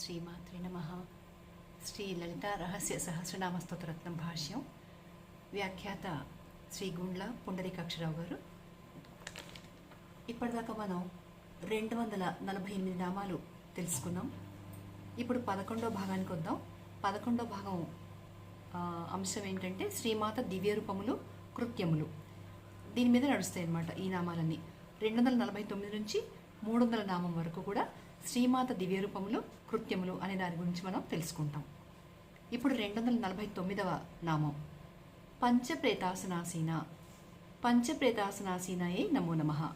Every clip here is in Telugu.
శ్రీమాత్రి నమ. శ్రీ లలిత రహస్య సహస్రనామ స్తోత్రరత్నం భాష్యం. వ్యాఖ్యాత శ్రీ గుండ్ల పుండరీకాక్షరావు గారు. ఇప్పటిదాకా మనం రెండు వందల నలభై ఎనిమిది నామాలు తెలుసుకున్నాం. ఇప్పుడు పదకొండో భాగానికి వద్దాం. పదకొండో భాగం అంశం ఏంటంటే శ్రీమాత దివ్య రూపములు కృత్యములు. దీని మీద నడుస్తాయి అన్నమాట ఈ నామాలన్నీ. రెండు వందల నలభై తొమ్మిది నుంచి మూడు వందల నామం వరకు కూడా శ్రీమాత దివ్యరూపములు కృత్యములు అనే దాని గురించి మనం తెలుసుకుంటాం. ఇప్పుడు రెండు వందల నలభై తొమ్మిదవ నామం. పంచప్రేతాసనాసీన. పంచప్రేతాసనాసీనాయే నమో నమః.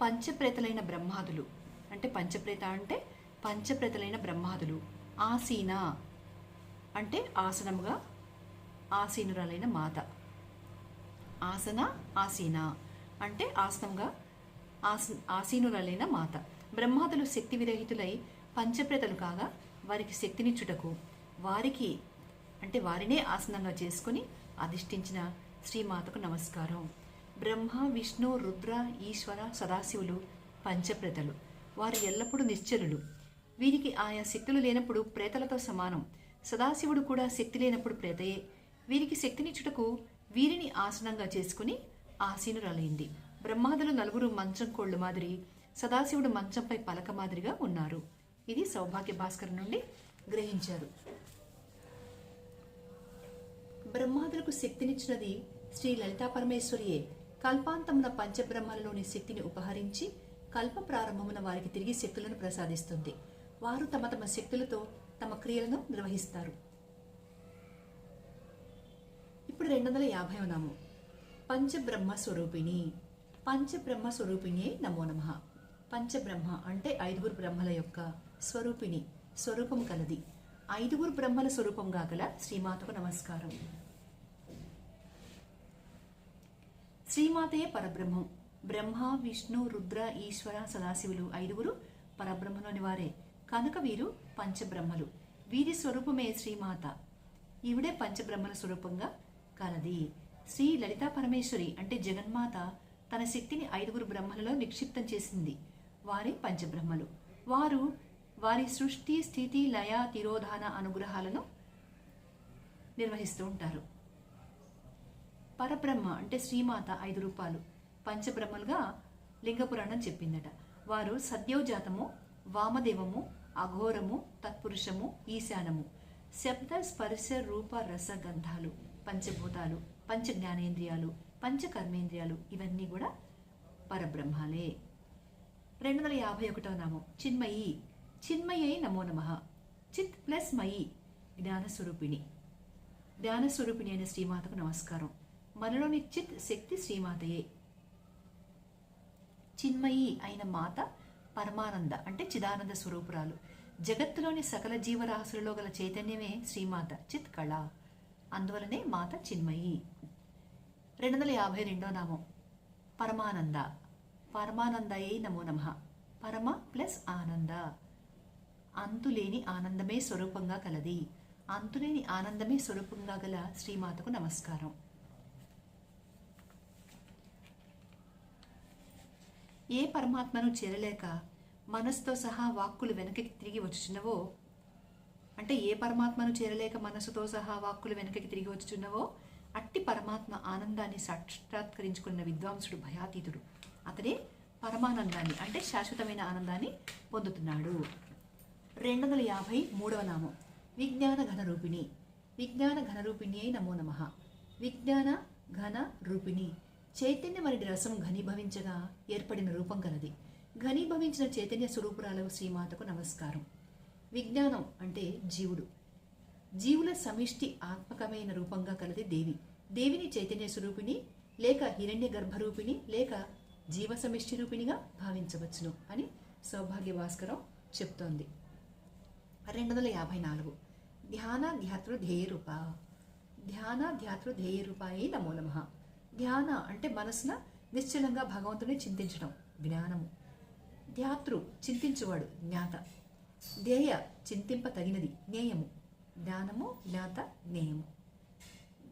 పంచప్రేతలైన బ్రహ్మాదులు. అంటే పంచప్రేత అంటే పంచప్రేతలైన బ్రహ్మాదులు. ఆసీన అంటే ఆసనముగా ఆసీనురాలైన మాత. ఆసన ఆసీన. అంటే ఆసనంగా ఆస ఆసీనురాలైన మాత. బ్రహ్మాదులు శక్తి విరహితులై పంచప్రేతలు కాగా వారికి శక్తినిచ్చుటకు వారికి అంటే వారినే ఆసనంగా చేసుకుని అధిష్ఠించిన శ్రీమాతకు నమస్కారం. బ్రహ్మ విష్ణు రుద్ర ఈశ్వర సదాశివులు పంచప్రేతలు. వారు ఎల్లప్పుడూ నిశ్చలులు. వీరికి ఆయా శక్తులు లేనప్పుడు ప్రేతలతో సమానం. సదాశివుడు కూడా శక్తి లేనప్పుడు ప్రేతయే. వీరికి శక్తినిచ్చుటకు వీరిని ఆసనంగా చేసుకుని ఆసీనురాలైంది. బ్రహ్మాదులు నలుగురు మంచం కోళ్ళు మాదిరి సదాశివుడు మంచంపై పలక మాదిరిగా ఉన్నారు. ఇది సౌభాగ్య భాస్కర్ నుండి గ్రహించారు. బ్రహ్మాదులకు శక్తినిచ్చినది శ్రీ లలితా పరమేశ్వరియే. కల్పాంతమున పంచబ్రహ్మలలోని శక్తిని ఉపహరించి కల్ప ప్రారంభమున వారికి తిరిగి శక్తులను ప్రసాదిస్తుంది. వారు తమ తమ శక్తులతో తమ క్రియలను నిర్వహిస్తారు. ఇప్పుడు రెండు వందల యాభై నామం. పంచబ్రహ్మ స్వరూపిణి పంచబ్రహ్మ స్వరూపిణి నమో నమః. పంచబ్రహ్మ అంటే ఐదుగురు బ్రహ్మల యొక్క స్వరూపిణి స్వరూపం కలది. ఐదుగురు బ్రహ్మల స్వరూపంగా గల శ్రీమాతకు నమస్కారం. శ్రీమాతయే పరబ్రహ్మం. బ్రహ్మ విష్ణు రుద్ర ఈశ్వర సదాశివులు ఐదుగురు పరబ్రహ్మలోని వారే కనుక వీరు పంచబ్రహ్మలు. వీరి స్వరూపమే శ్రీమాత. ఈవిడే పంచబ్రహ్మల స్వరూపంగా కలది. శ్రీ లలితా పరమేశ్వరి అంటే జగన్మాత తన శక్తిని ఐదుగురు బ్రహ్మలలో నిక్షిప్తం చేసింది. వారే పంచబ్రహ్మలు. వారు వారి సృష్టి స్థితి లయ తిరోధాన అనుగ్రహాలను నిర్వహిస్తూ ఉంటారు. పరబ్రహ్మ అంటే శ్రీమాత ఐదు రూపాలు. పంచబ్రహ్మలుగా లింగపురాణం చెప్పిందట. వారు సద్యోజాతము వామదేవము అఘోరము తత్పురుషము ఈశానము. శబ్ద స్పర్శ రూప రస గంధాలు పంచభూతాలు పంచ జ్ఞానేంద్రియాలు పంచ కర్మేంద్రియాలు ఇవన్నీ కూడా పరబ్రహ్మాలే. రెండు వందల యాభై ఒకటో నామం. చిన్మయి. చిన్మయ్యై నమో నమ. చిత్ ప్లస్ మయి. జ్ఞానస్వరూపిణి. జ్ఞానస్వరూపిణి అయిన శ్రీమాతకు నమస్కారం. మనలోని చిత్ శక్తి శ్రీమాతయే. చిన్మయి అయిన మాత పరమానంద అంటే చిదానంద స్వరూపురాలు. జగత్తులోని సకల జీవరాశులలో గల చైతన్యమే శ్రీమాత చిత్ కళ. అందువలనే మాత చిన్మయి. రెండు వందల యాభై రెండో నామం. పరమానంద. పరమానందయే నమో నమ. పరమ ప్లస్ ఆనంద. అంతులేని ఆనందమే స్వరూపంగా కలది. అంతులేని ఆనందమే స్వరూపంగా గల శ్రీమాతకు నమస్కారం. ఏ పరమాత్మను చేరలేక మనసుతో సహా వాక్కులు వెనక్కి తిరిగి వచ్చుచున్నవో? అంటే ఏ పరమాత్మను చేరలేక మనసుతో సహా వాక్కులు వెనక్కి తిరిగి వచ్చుచున్నవో? అట్టి పరమాత్మ ఆనందాన్ని సాక్షాత్కరించుకున్న విద్వాంసుడు భయాతీతుడు. అతడే పరమానందాన్ని అంటే శాశ్వతమైన ఆనందాన్ని పొందుతున్నాడు. రెండు వందల యాభై మూడవ నామం. విజ్ఞాన ఘన రూపిణి విజ్ఞాన ఘన రూపిణి అయి నమో నమ. విజ్ఞాన ఘన రూపిణి. చైతన్యమని రసం ఘనీభవించగా ఏర్పడిన రూపం కలది ఘనీభవించిన చైతన్య స్వరూపురాలకు శ్రీమాతకు నమస్కారం. విజ్ఞానం అంటే జీవుడు. జీవుల సమిష్టి ఆత్మకమైన రూపంగా కలది దేవి. దేవిని చైతన్య స్వరూపిణి లేక హిరణ్య గర్భరూపిణి లేక జీవ సమిష్టి రూపిణిగా భావించవచ్చును అని సౌభాగ్య భాస్కరం చెప్తోంది. రెండు వందల యాభై నాలుగు ధ్యాన ధ్యాతృ ధ్యేయ రూప ధ్యాన ధ్యాతృ ధ్యేయరూపాయి నమో నమ. ధ్యాన అంటే మనసున నిశ్చలంగా భగవంతుని చింతించడం జ్ఞానము. ధ్యాతృ చింతించువాడు జ్ఞాత. ధ్యేయ చింతింప తగినది జ్ఞేయము. జ్ఞానము జ్ఞాత జ్ఞేయము.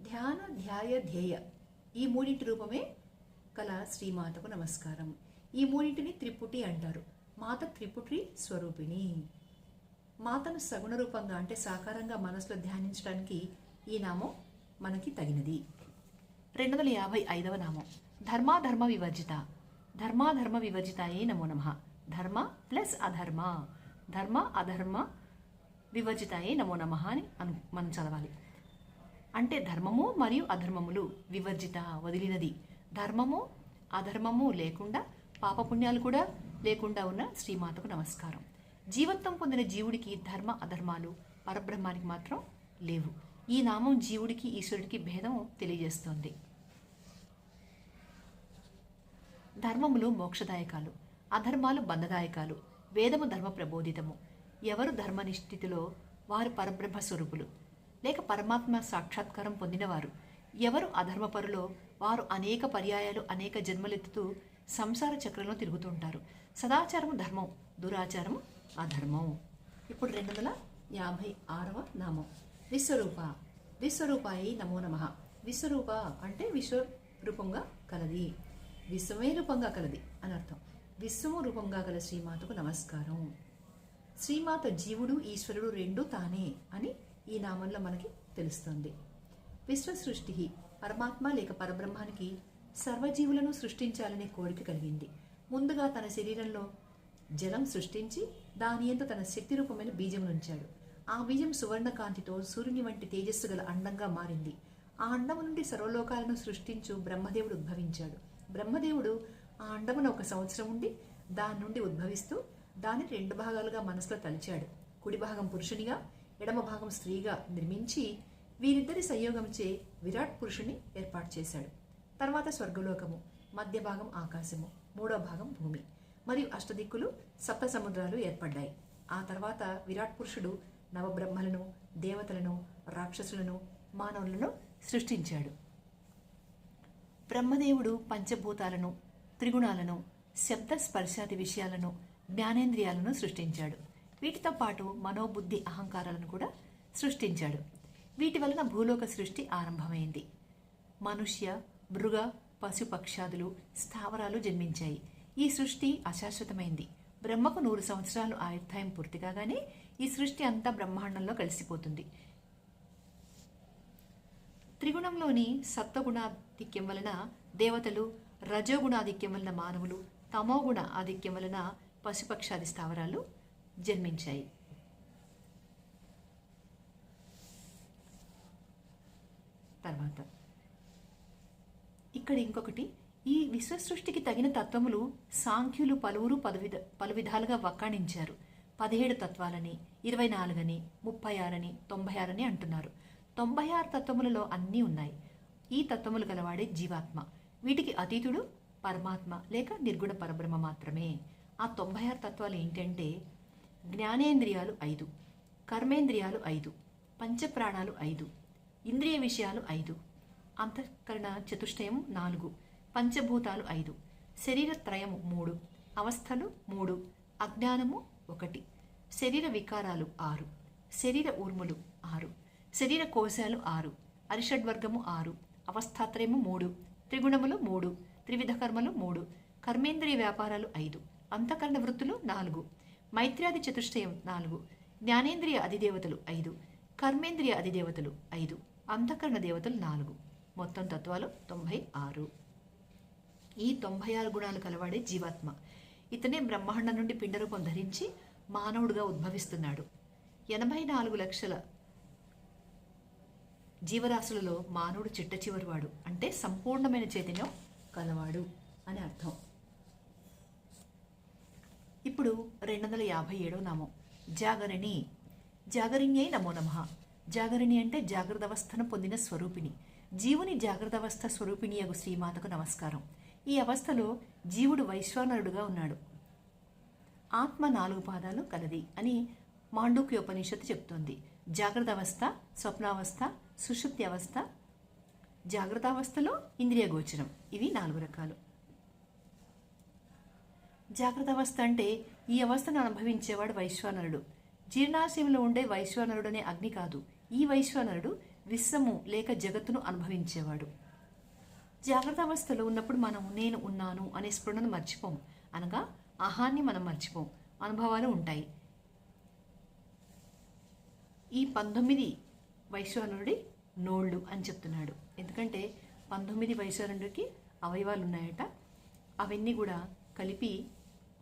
ధ్యాన ధ్యాయ ధ్యేయ ఈ మూడింటి రూపమే కల శ్రీమాతకు నమస్కారం. ఈ మూడింటిని త్రిపుటి అంటారు. మాత త్రిపుటి స్వరూపిణి. మాతను సగుణ రూపంగా అంటే సాకారంగా మనసులో ధ్యానించడానికి ఈ నామం మనకి తగినది. రెండు వందల యాభై ఐదవ నామం. ధర్మాధర్మ వివర్జిత. ధర్మాధర్మ వివర్జితాయే నమో నమ. ధర్మ ప్లస్ అధర్మ. ధర్మ అధర్మ వివర్జితాయే నమో నమ అని అను మనం చదవాలి. అంటే ధర్మము మరియు అధర్మములు వివర్జిత వదిలినది. ధర్మము అధర్మము లేకుండా పాపపుణ్యాలు కూడా లేకుండా ఉన్న శ్రీమాతకు నమస్కారం. జీవత్వం పొందిన జీవుడికి ధర్మ అధర్మాలు పరబ్రహ్మానికి మాత్రం లేవు. ఈ నామం జీవుడికి ఈశ్వరుడికి భేదం తెలియజేస్తోంది. ధర్మములు మోక్షదాయకాలు అధర్మాలు బంధదాయకాలు వేదము ధర్మ ప్రబోధితము. ఎవరు ధర్మనిష్ఠితిలో వారు పరబ్రహ్మ స్వరూపులు లేక పరమాత్మ సాక్షాత్కారం పొందినవారు. ఎవరు అధర్మపరులో వారు అనేక పర్యాయాలు అనేక జన్మలెత్తుతూ సంసార చక్రంలో తిరుగుతుంటారు సదాచారము ధర్మం దురాచారం అధర్మం. ఇప్పుడు రెండు వందల యాభై ఆరవ నామం. విశ్వరూప విశ్వరూపాయి నమో నమ. విశ్వరూప అంటే విశ్వరూపంగా కలది. విశ్వమే రూపంగా కలది అని అర్థం. విశ్వము రూపంగా గల శ్రీమాతకు నమస్కారం. శ్రీమాత జీవుడు ఈశ్వరుడు రెండూ తానే అని ఈ నామంలో మనకి తెలుస్తుంది. విశ్వ సృష్టి పరమాత్మ లేక పరబ్రహ్మానికి సర్వజీవులను సృష్టించాలనే కోరిక కలిగింది. ముందుగా తన శరీరంలో జలం సృష్టించి దాని ఎంత తన శక్తి రూపమైన బీజం ఉంచాడు ఆ బీజం సువర్ణకాంతితో సూర్యుని వంటి తేజస్సు గల అండంగా మారింది. ఆ అండము నుండి సర్వలోకాలను సృష్టించు బ్రహ్మదేవుడు ఉద్భవించాడు. బ్రహ్మదేవుడు ఆ అండమున ఒక సంవత్సరం ఉండి దాని నుండి ఉద్భవిస్తూ దాన్ని రెండు భాగాలుగా మనసులో తలిచాడు. కుడి భాగం పురుషునిగా ఎడమ భాగం స్త్రీగా నిర్మించి వీరిద్దరి సంయోగంచే విరాట్ పురుషుని ఏర్పాటు చేశాడు. తర్వాత స్వర్గలోకము మధ్య భాగం ఆకాశము మూడో భాగం భూమి. మరియు అష్టదిక్కులు సప్త సముద్రాలు ఏర్పడ్డాయి. ఆ తర్వాత విరాట్ పురుషుడు నవబ్రహ్మలను దేవతలను రాక్షసులను మానవులను సృష్టించాడు. బ్రహ్మదేవుడు పంచభూతాలను త్రిగుణాలను శబ్ద స్పర్శాది విషయాలను జ్ఞానేంద్రియాలను సృష్టించాడు. వీటితో పాటు మనోబుద్ధి అహంకారాలను కూడా సృష్టించాడు. వీటి వలన భూలోక సృష్టి ఆరంభమైంది. మనుష్య మృగ పశుపక్షాదులు స్థావరాలు జన్మించాయి. ఈ సృష్టి అశాశ్వతమైంది. బ్రహ్మకు నూరు సంవత్సరాలు ఆయుర్దాయం పూర్తి కాగానే ఈ సృష్టి అంతా బ్రహ్మాండంలో కలిసిపోతుంది. త్రిగుణంలోని సత్వగుణాధిక్యం వలన దేవతలు రజోగుణాధిక్యం వలన మానవులు తమోగుణ ఆధిక్యం వలన పశుపక్షాది స్థావరాలు జన్మించాయి. తర్వాత. ఇక్కడ ఇంకొకటి ఈ విశ్వసృష్టికి తగిన తత్వములు సాంఖ్యులు పలువురు పలువిధ పలు విధాలుగా వక్కాణించారు. పదిహేడు తత్వాలని ఇరవై నాలుగని ముప్పై ఆరని తొంభై ఆరని అంటున్నారు. తొంభై ఆరు తత్వములలో అన్నీ ఉన్నాయి. ఈ తత్వములు గలవాడే జీవాత్మ. వీటికి అతీతుడు పరమాత్మ లేక నిర్గుణ పరబ్రహ్మ మాత్రమే. ఆ తొంభై ఆరు తత్వాలు ఏంటంటే జ్ఞానేంద్రియాలు ఐదు కర్మేంద్రియాలు ఐదు పంచప్రాణాలు ఐదు ఇంద్రియ విషయాలు ఐదు. అంతఃకరణ చతుష్టయం నాలుగు. పంచభూతాలు ఐదు. శరీరత్రయము మూడు. అవస్థలు మూడు. అజ్ఞానము ఒకటి. శరీర వికారాలు ఆరు. శరీర ఊర్ములు ఆరు. శరీర కోశాలు ఆరు. అరిషడ్వర్గము ఆరు. అవస్థాత్రయము మూడు. త్రిగుణములు మూడు. త్రివిధ కర్మలు మూడు. కర్మేంద్రియ వ్యాపారాలు ఐదు. అంతఃకరణ వృత్తులు నాలుగు. మైత్ర్యాది చతుష్టయం నాలుగు. జ్ఞానేంద్రియ అధిదేవతలు ఐదు. కర్మేంద్రియ అధిదేవతలు ఐదు. అంతఃకరణ దేవతలు నాలుగు. మొత్తం తత్వాలు తొంభై ఆరు. ఈ తొంభై ఆరు గుణాలు కలవాడే జీవాత్మ. ఇతనే బ్రహ్మాండం నుండి పిండరూపం ధరించి మానవుడుగా ఉద్భవిస్తున్నాడు. ఎనభై నాలుగు లక్షల జీవరాశులలో మానవుడు చిట్ట చివరివాడు. అంటే సంపూర్ణమైన చైతన్యం కలవాడు అని అర్థం. ఇప్పుడు రెండు వందల యాభై ఏడో నామం. జాగరిణి. జాగరిణ్యై నమో నమ. జాగరణి అంటే జాగ్రత్త అవస్థను పొందిన స్వరూపిణి. జీవుని జాగ్రత్త అవస్థ స్వరూపిణి అగు శ్రీమాతకు నమస్కారం. ఈ అవస్థలో జీవుడు వైశ్వానరుడుగా ఉన్నాడు. ఆత్మ నాలుగు పాదాలు కలది అని మాండూక్యోపనిషత్తు చెప్తోంది. జాగ్రత్త అవస్థ స్వప్నావస్థ సుషుప్తి అవస్థ జాగ్రత్త అవస్థలో ఇంద్రియ గోచరం. ఇవి నాలుగు రకాలు. జాగ్రత్త అవస్థ అంటే ఈ అవస్థను అనుభవించేవాడు వైశ్వానరుడు. జీర్ణాశయంలో ఉండే వైశ్వానరుడనే అనే అగ్ని కాదు. ఈ వైశ్వానరుడు విశ్వము లేక జగత్తును అనుభవించేవాడు. జాగ్రత్త అవస్థలో ఉన్నప్పుడు మనం నేను ఉన్నాను అనే స్ఫురణను మర్చిపోం అనగా అహాన్ని మనం మర్చిపోం అనుభవాలు ఉంటాయి. ఈ పంతొమ్మిది వైశ్వానరుడి నోళ్ళు అని చెప్తున్నాడు. ఎందుకంటే పంతొమ్మిది వైశ్వానరుడికి అవయవాలు ఉన్నాయట. అవన్నీ కూడా కలిపి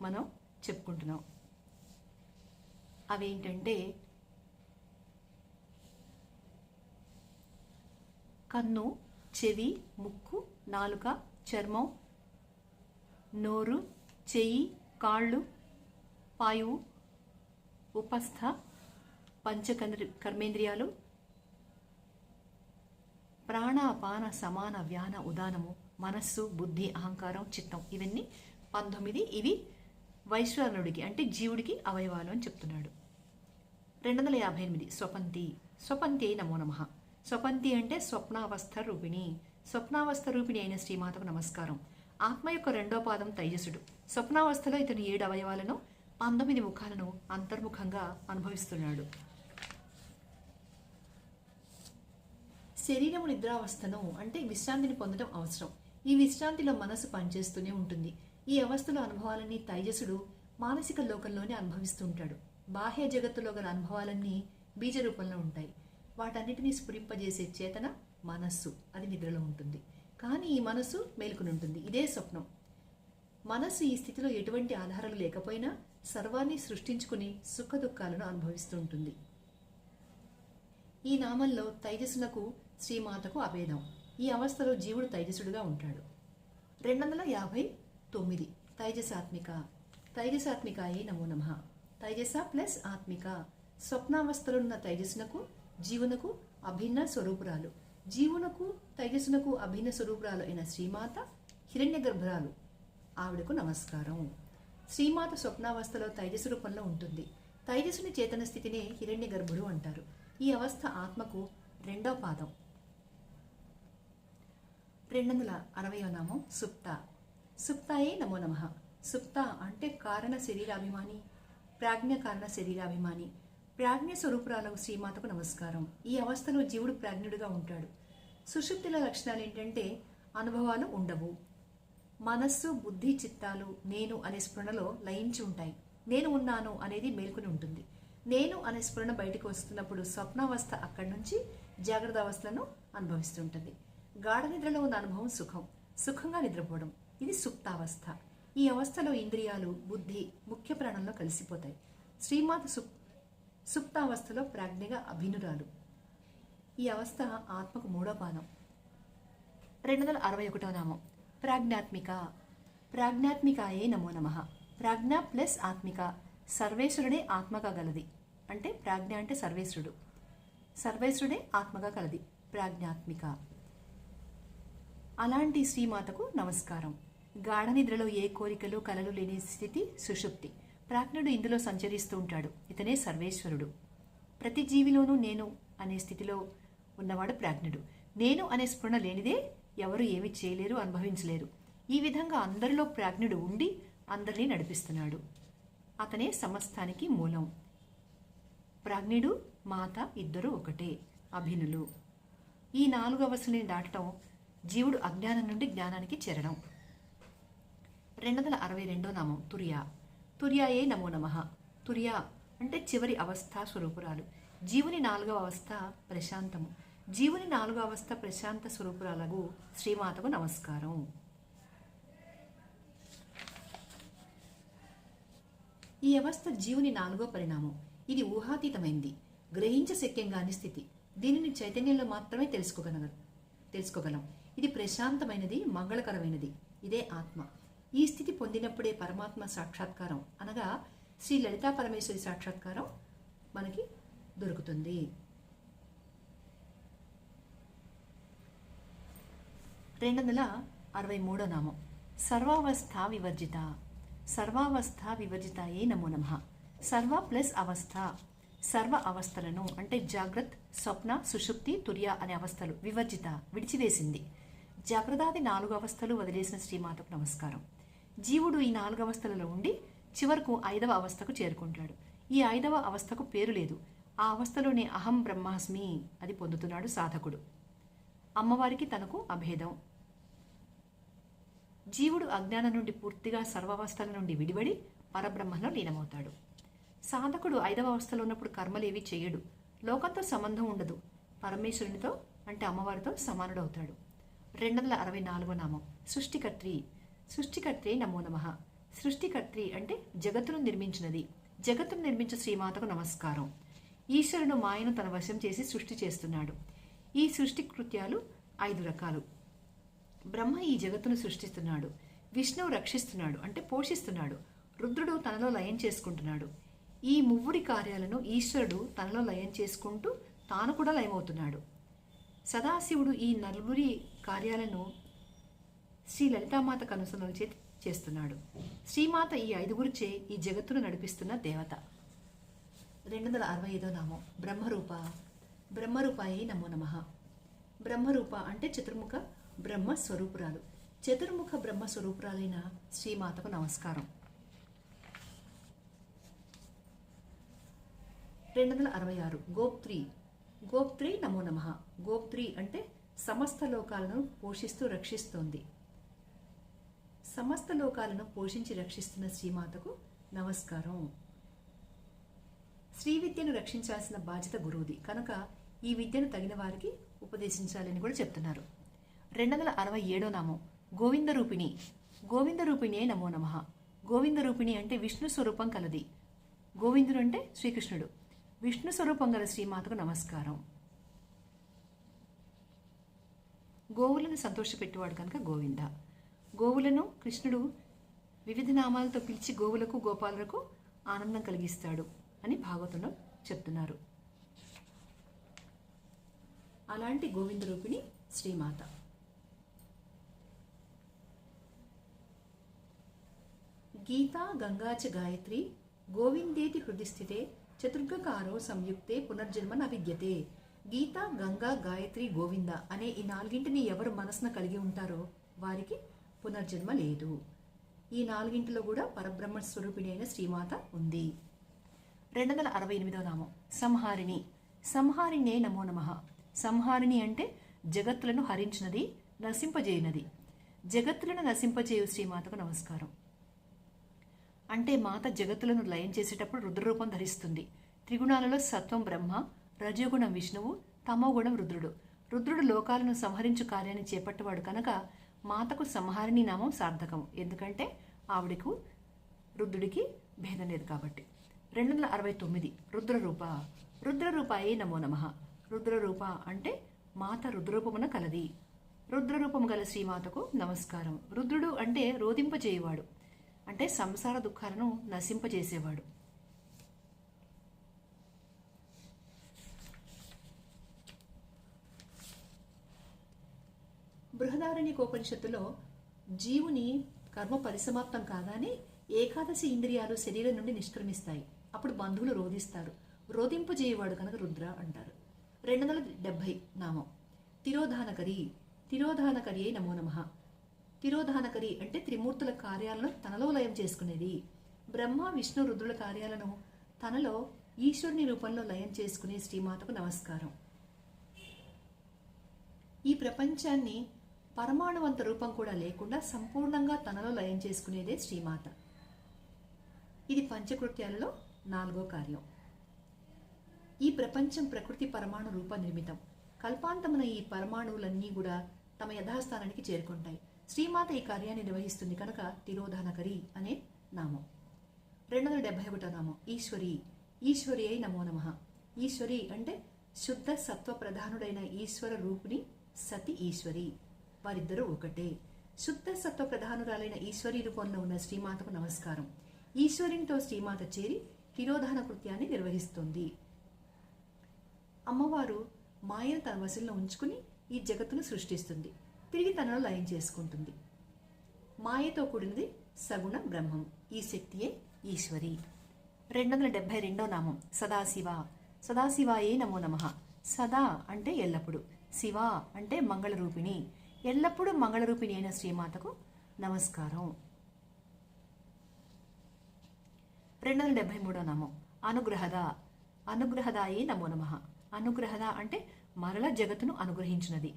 మనం చెప్పుకుంటున్నాం. అవేంటంటే కన్ను చెవి ముక్కు నాలుక చర్మం నోరు చెయ్యి కాళ్ళు పాయువు ఉపస్థ పంచకంద్రి కర్మేంద్రియాలు ప్రాణాపాన సమాన వ్యాన ఉదానము మనస్సు బుద్ధి అహంకారం చిత్తం ఇవన్నీ పంతొమ్మిది ఇవి వైశ్వరుడికి అంటే జీవుడికి అవయవాలు అని చెప్తున్నాడు. రెండు వందల యాభై ఎనిమిది స్వపంతి. స్వపంతి అయి నమో నమ. స్వపంతి అంటే స్వప్నావస్థ రూపిణి. స్వప్నావస్థ రూపిణి అయిన శ్రీమాతకు నమస్కారం. ఆత్మ యొక్క రెండో పాదం తైజసుడు స్వప్నావస్థలో ఇతను ఏడు అవయవాలను పంతొమ్మిది ముఖాలను అంతర్ముఖంగా అనుభవిస్తున్నాడు. శరీరము నిద్రావస్థను అంటే విశ్రాంతిని పొందడం అవసరం. ఈ విశ్రాంతిలో మనసు పనిచేస్తూనే ఉంటుంది. ఈ అవస్థలో అనుభవాలని తైజసుడు మానసిక లోకంలోనే అనుభవిస్తుంటాడు బాహ్య జగత్తులో గల అనుభవాలన్నీ బీజ రూపంలో ఉంటాయి. వాటన్నిటినీ స్ఫురింపజేసే చేతన మనస్సు అది నిద్రలో ఉంటుంది. కానీ ఈ మనస్సు మేలుకుని ఉంటుంది. ఇదే స్వప్నం. మనస్సు ఈ స్థితిలో ఎటువంటి ఆధారాలు లేకపోయినా సర్వాన్ని సృష్టించుకుని సుఖ దుఃఖాలను అనుభవిస్తూ ఉంటుంది. ఈ నామంలో తైజసునకు శ్రీమాతకు అభేదం. ఈ అవస్థలో జీవుడు తైజసుడుగా ఉంటాడు. రెండు వందల యాభై తొమ్మిది తైజసాత్మిక. తైజసాత్మికాయే నమో నమః. తైజస ప్లస్ ఆత్మిక. స్వప్నావస్థలున్న తైజస్సునకు జీవునకు అభిన్న స్వరూపురాలు. జీవునకు తైజస్సునకు అభిన్న స్వరూపురాలు అయిన శ్రీమాత హిరణ్య గర్భరాలు. ఆవిడకు నమస్కారం. శ్రీమాత స్వప్నావస్థలో తైజసు రూపంలో ఉంటుంది. తైజస్సుని చేతన స్థితినే హిరణ్య గర్భుడు అంటారు. ఈ అవస్థ ఆత్మకు రెండో పాదం. రెండు వందల అరవయో నామం సుప్త. సుప్తాయే నమో నమ. సుప్త అంటే కారణ శరీరాభిమాని. ప్రాజ్ఞ కారణ శరీరాభిమాని. ప్రాజ్ఞ స్వరూపురాలకు శ్రీమాతకు నమస్కారం. ఈ అవస్థలో జీవుడు ప్రాజ్ఞుడిగా ఉంటాడు. సుషుప్తుల లక్షణాలు ఏంటంటే అనుభవాలు ఉండవు. మనస్సు బుద్ధి చిత్తాలు నేను అనే స్ఫురణలో లయించి ఉంటాయి. నేను ఉన్నాను అనేది మేల్కొని ఉంటుంది. నేను అనే స్ఫురణ బయటకు వస్తున్నప్పుడు స్వప్నావస్థ అక్కడి నుంచి జాగ్రత్త అవస్థలను అనుభవిస్తుంటుంది. గాఢ నిద్రలో ఉన్న అనుభవం సుఖం. సుఖంగా నిద్రపోవడం. ఇది సుప్తావస్థ. ఈ అవస్థలో ఇంద్రియాలు బుద్ధి ముఖ్య ప్రాణంలో కలిసిపోతాయి. శ్రీమాత సుప్ సుప్తావస్థలో ప్రాజ్ఞగా అభినురాలు. ఈ అవస్థ ఆత్మకు మూడో పాదం రెండు వందల అరవై ఒకటో నామం. ప్రాజ్ఞాత్మిక. ప్రాజ్ఞాత్మికాయే నమో నమ. ప్రాజ్ఞ ప్లస్ ఆత్మిక. సర్వేశ్వరుడే ఆత్మగా గలది. అంటే ప్రాజ్ఞ అంటే సర్వేశ్వరుడు. సర్వేశ్వరుడే ఆత్మగా కలది ప్రాజ్ఞాత్మిక. అలాంటి శ్రీమాతకు నమస్కారం. గాఢ నిద్రలో ఏ కోరికలు కలలు లేని స్థితి సుషుప్తి. ప్రాజ్ఞుడు ఇందులో సంచరిస్తూ ఉంటాడు. ఇతనే సర్వేశ్వరుడు. ప్రతి జీవిలోనూ నేను అనే స్థితిలో ఉన్నవాడు ప్రాజ్ఞుడు. నేను అనే స్ఫురణ లేనిదే ఎవరు ఏమి చేయలేరు అనుభవించలేరు. ఈ విధంగా అందరిలో ప్రాజ్ఞుడు ఉండి అందరినీ నడిపిస్తున్నాడు. అతనే సమస్తానికి మూలం. ప్రాజ్ఞుడు మాత ఇద్దరు ఒకటే. అభినులు. ఈ నాలుగు అవస్థల్ని దాటడం జీవుడు అజ్ఞానం నుండి జ్ఞానానికి చేరడం. రెండు వందల అరవై రెండో నామం తురియా. తురియాయే నమో నమ. తురియా అంటే చివరి అవస్థ స్వరూపురాలు. జీవుని నాలుగవ అవస్థ ప్రశాంతము. జీవుని నాలుగవ అవస్థ ప్రశాంత స్వరూపురాలకు శ్రీమాతకు నమస్కారం. ఈ అవస్థ జీవుని నాలుగో పరిణామం. ఇది ఊహాతీతమైంది. గ్రహించశక్యం కాని స్థితి. దీనిని చైతన్యంలో మాత్రమే తెలుసుకోగలగ తెలుసుకోగలం. ఇది ప్రశాంతమైనది మంగళకరమైనది. ఇదే ఆత్మ. ఈ స్థితి పొందినప్పుడే పరమాత్మ సాక్షాత్కారం అనగా శ్రీ లలితా పరమేశ్వరి సాక్షాత్కారం మనకి దొరుకుతుంది. రెండు వందల అరవై మూడో నామం. సర్వావస్థ వివర్జిత. సర్వావస్థ వివర్జితాయే నమో నమ. సర్వ ప్లస్ అవస్థ. సర్వ అవస్థలను అంటే జాగ్రత్త స్వప్న సుషుప్తి తుర్య అనే అవస్థలు వివర్జిత విడిచివేసింది. జాగ్రత్తాది నాలుగు అవస్థలు వదిలేసిన శ్రీమాతకు నమస్కారం. జీవుడు ఈ నాలుగవ అవస్థలలో ఉండి చివరకు ఐదవ అవస్థకు చేరుకుంటాడు. ఈ ఐదవ అవస్థకు పేరు లేదు. ఆ అవస్థలోనే అహం బ్రహ్మాస్మి అది పొందుతున్నాడు సాధకుడు. అమ్మవారికి తనకు అభేదం. జీవుడు అజ్ఞానం నుండి పూర్తిగా సర్వావస్థల నుండి విడిబడి పరబ్రహ్మలో లీనమవుతాడు. సాధకుడు ఐదవ అవస్థలో ఉన్నప్పుడు కర్మలేవి చేయడు. లోకంతో సంబంధం ఉండదు. పరమేశ్వరునితో అంటే అమ్మవారితో సమానుడవుతాడు. రెండు వందల అరవై నాలుగో నామం. సృష్టికర్త్రి సృష్టికర్త్రి నమో నమ. సృష్టికర్త్రి అంటే జగత్తును నిర్మించినది. జగత్తును నిర్మించే శ్రీమాతకు నమస్కారం. ఈశ్వరుడు మాయను తన వశం చేసి సృష్టి చేస్తున్నాడు. ఈ సృష్టి కృత్యాలు ఐదు రకాలు. బ్రహ్మ ఈ జగత్తును సృష్టిస్తున్నాడు. విష్ణువు రక్షిస్తున్నాడు అంటే పోషిస్తున్నాడు. రుద్రుడు తనలో లయం చేసుకుంటున్నాడు. ఈ మువ్వుడి కార్యాలను ఈశ్వరుడు తనలో లయం చేసుకుంటూ తాను కూడా లయమవుతున్నాడు. సదాశివుడు ఈ నలుగురి కార్యాలను శ్రీ లలితామాత కనుసనలు చేతి చేస్తున్నాడు. శ్రీమాత ఈ ఐదుగురిచే ఈ జగత్తును నడిపిస్తున్న దేవత. రెండు వందల అరవై ఐదో నామం. బ్రహ్మరూప. బ్రహ్మరూపాయే నమో నమ. బ్రహ్మరూప అంటే చతుర్ముఖ బ్రహ్మ స్వరూపురాలు చతుర్ముఖ బ్రహ్మ స్వరూపురాలైన శ్రీమాతకు నమస్కారం. రెండు వందల అరవై ఆరు. గోప్త్రి. గోప్త్రి నమో నమ. గోప్త్రి అంటే సమస్త లోకాలను పోషిస్తూ రక్షిస్తోంది. సమస్త లోకాలను పోషించి రక్షిస్తున్న శ్రీమాతకు నమస్కారం. శ్రీ విద్యను రక్షించాల్సిన బాధ్యత గురువుది. కనుక ఈ విద్యను తగిన వారికి ఉపదేశించాలని కూడా చెప్తున్నారు. రెండు వందల అరవై ఏడో నామం. గోవింద రూపిణి గోవింద రూపిణియే నమో నమ. గోవింద రూపిణి అంటే విష్ణు స్వరూపం కలది. గోవిందుడు అంటే శ్రీకృష్ణుడు. విష్ణు స్వరూపం గల శ్రీమాతకు నమస్కారం. గోవులను సంతోషపెట్టేవాడు కనుక గోవింద. గోవులను కృష్ణుడు వివిధ నామాలతో పిలిచి గోవులకు గోపాలులకు ఆనందం కలిగిస్తాడు అని భాగవతంలో చెప్తున్నారు. అలాంటి గోవింద రూపిణి శ్రీమాత. గీతా గంగాచ గాయత్రి గోవిందేతి హృదిస్థితే చతుర్గకారో సంయుక్తే పునర్జన్మ న విద్యతే గీత గంగా గాయత్రి గోవింద అనే ఈ నాలుగింటిని ఎవరు మనసున కలిగి ఉంటారో వారికి పునర్జన్మ లేదు. ఈ నాలుగింటిలో కూడా పరబ్రహ్మ స్వరూపిణి అయిన శ్రీమాత ఉంది. రెండు వందల అరవై ఎనిమిదవ నామం. సంహారిణి. సంహారిణే నమో నమ. సంహారిణి అంటే జగత్తులను హరించినది నశింపజేయనది. జగత్తులను నశింపజేయు శ్రీమాతకు నమస్కారం. అంటే మాత జగత్తులను లయం చేసేటప్పుడు రుద్రరూపం ధరిస్తుంది. త్రిగుణాలలో సత్వం బ్రహ్మ రజోగుణం విష్ణువు తమోగుణం రుద్రుడు. రుద్రుడు లోకాలను సంహరించు కార్యాన్ని చేపట్టేవాడు కనుక మాతకు సంహారిణి నామం సార్థకం ఎందుకంటే ఆవిడకు రుద్రుడికి భేదం లేదు కాబట్టి. రెండు వందల అరవై తొమ్మిది రుద్రరూప. రుద్రరూపాయే నమో నమ. రుద్రరూప అంటే మాత రుద్రరూపమున కలది. రుద్రరూపము గల శ్రీమాతకు నమస్కారం. రుద్రుడు అంటే రోధింపజేయవాడు. అంటే సంసార దుఃఖాలను నశింపజేసేవాడు. బృహదారణ్యకోపనిషత్తులో జీవుని కర్మ పరిసమాప్తం కాగానే ఏకాదశి ఇంద్రియాలు శరీరం నుండి నిష్క్రమిస్తాయి. అప్పుడు బంధువులు రోధిస్తారు. రోధింపు చేయవాడు కనుక రుద్ర అంటారు. రెండు వందల డెబ్భై నామం. తిరోధానకరి. తిరోధానకరి నమో నమ. తిరోధానకరి అంటే త్రిమూర్తుల కార్యాలను తనలో లయం చేసుకునేది. బ్రహ్మ విష్ణు రుద్రుల కార్యాలను తనలో ఈశ్వరుని రూపంలో లయం చేసుకునే శ్రీమాతకు నమస్కారం. ఈ ప్రపంచాన్ని పరమాణువంత రూపం కూడా లేకుండా సంపూర్ణంగా తనలో లయం చేసుకునేదే శ్రీమాత. ఇది పంచకృత్యాలలో నాలుగో కార్యం. ఈ ప్రపంచం ప్రకృతి పరమాణు రూప నిర్మితం. కల్పాంతమున ఈ పరమాణువులన్నీ కూడా తమ యథాస్థానానికి చేరుకుంటాయి. శ్రీమాత ఈ కార్యాన్ని నిర్వహిస్తుంది కనుక తిరోధానకరి అనే నామం. రెండు వందల డెబ్బై ఒకటో నామం. ఈశ్వరి ఈశ్వరి అయి నమో నమ. ఈశ్వరి అంటే శుద్ధ సత్వ ప్రధానుడైన ఈశ్వర రూపిణి సతి ఈశ్వరి. వారిద్దరూ ఒకటే. శుద్ధ సత్వ ప్రధానురాలైన ఈశ్వరి రూపంలో ఉన్న శ్రీమాతకు నమస్కారం. ఈశ్వరునితో శ్రీమాత చేరి తిరోధాన కృత్యాన్ని నిర్వహిస్తుంది. అమ్మవారు మాయను తన వశంలో ఉంచుకుని ఈ జగత్తును సృష్టిస్తుంది. తిరిగి తనలో లయం చేసుకుంటుంది. మాయతో కూడినది సగుణ బ్రహ్మం. ఈ శక్తియే ఈశ్వరి. రెండు వందల డెబ్బై రెండో నామం సదాశివ. సదాశివాయే నమో నమ. సదా అంటే ఎల్లప్పుడు. శివ అంటే మంగళరూపిణి. ఎల్లప్పుడూ మంగళరూపిణి అయిన శ్రీమాతకు నమస్కారం. రెండు వందల డెబ్బై మూడో నామం. అనుగ్రహద అనుగ్రహదాయే నమో నమ. అనుగ్రహద అంటే మరల జగత్తును అనుగ్రహించినది.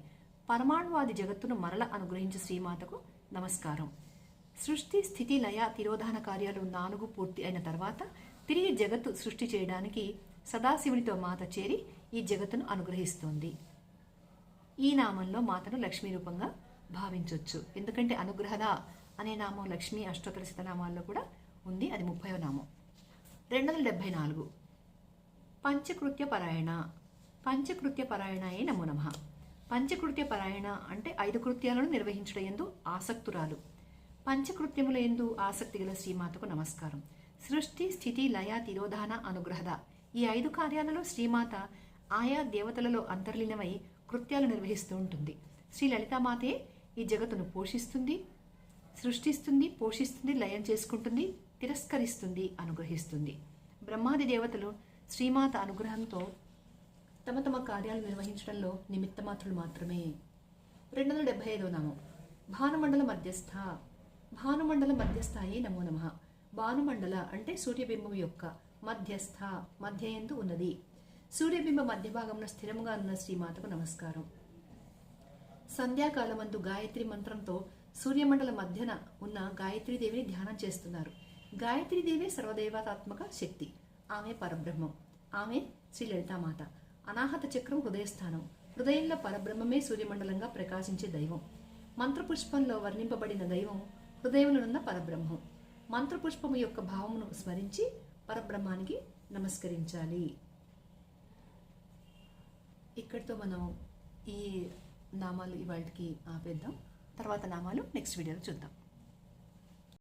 పరమాణువాది జగత్తును మరల అనుగ్రహించే శ్రీమాతకు నమస్కారం. సృష్టి స్థితి లయ తిరోధాన కార్యాలు నాలుగు పూర్తి అయిన తర్వాత తిరిగి జగత్తు సృష్టి చేయడానికి సదాశివునితో మాత చేరి ఈ జగత్తును అనుగ్రహిస్తోంది. ఈ నామంలో మాతను లక్ష్మీ రూపంగా భావించవచ్చు ఎందుకంటే అనుగ్రహద అనే నామం లక్ష్మీ అష్టోత్తర శతనామాల్లో కూడా ఉంది. అది ముప్పైవ నామం. రెండు వందల డెబ్భై నాలుగు పంచకృత్య పరాయణ పంచకృత్య పరాయణయే నమో నమ. పంచకృత్య పరాయణ అంటే ఐదు కృత్యాలను నిర్వహించడం ఎందు ఆసక్తురాలు. పంచకృత్యముల ఎందు ఆసక్తి గల శ్రీమాతకు నమస్కారం. సృష్టి స్థితి లయ తిరోధాన అనుగ్రహద. ఈ ఐదు కార్యాలలో శ్రీమాత ఆయా దేవతలలో అంతర్లీనమై కృత్యాలు నిర్వహిస్తూ ఉంటుంది. శ్రీ లలితామాతే ఈ జగత్తును పోషిస్తుంది సృష్టిస్తుంది పోషిస్తుంది లయం చేసుకుంటుంది తిరస్కరిస్తుంది అనుగ్రహిస్తుంది. బ్రహ్మాది దేవతలు శ్రీమాత అనుగ్రహంతో తమ తమ కార్యాలు నిర్వహించడంలో నిమిత్తమాత్రులు మాత్రమే. రెండు వందల డెబ్బై ఐదో నామం. భానుమండల మధ్యస్థ భానుమండల మధ్యస్థాయి నమో నమ. భానుమండల అంటే సూర్యబింబం యొక్క మధ్యస్థ మధ్యయందు ఉన్నది. సూర్యబింబ మధ్య భాగంలో స్థిరముగా ఉన్న శ్రీమాతకు నమస్కారం. సంధ్యాకాలమందు గాయత్రి మంత్రంతో సూర్యమండల మధ్యన ఉన్న గాయత్రీదేవిని ధ్యానం చేస్తున్నారు. గాయత్రీదేవే సర్వదేవతాత్మక శక్తి. ఆమె పరబ్రహ్మం. ఆమె శ్రీ లలితామాత. అనాహత చక్రం హృదయస్థానం. హృదయంలో పరబ్రహ్మమే సూర్యమండలంగా ప్రకాశించే దైవం. మంత్రపుష్పంలో వర్ణింపబడిన దైవం హృదయంలోనున్న పరబ్రహ్మం. మంత్రపుష్పము యొక్క భావమును స్మరించి పరబ్రహ్మానికి నమస్కరించాలి. ఇక్కడితో మనం ఈ నామాలు ఇవాళకి ఆపేద్దాం. తర్వాత నామాలు నెక్స్ట్ వీడియోలో చూద్దాం.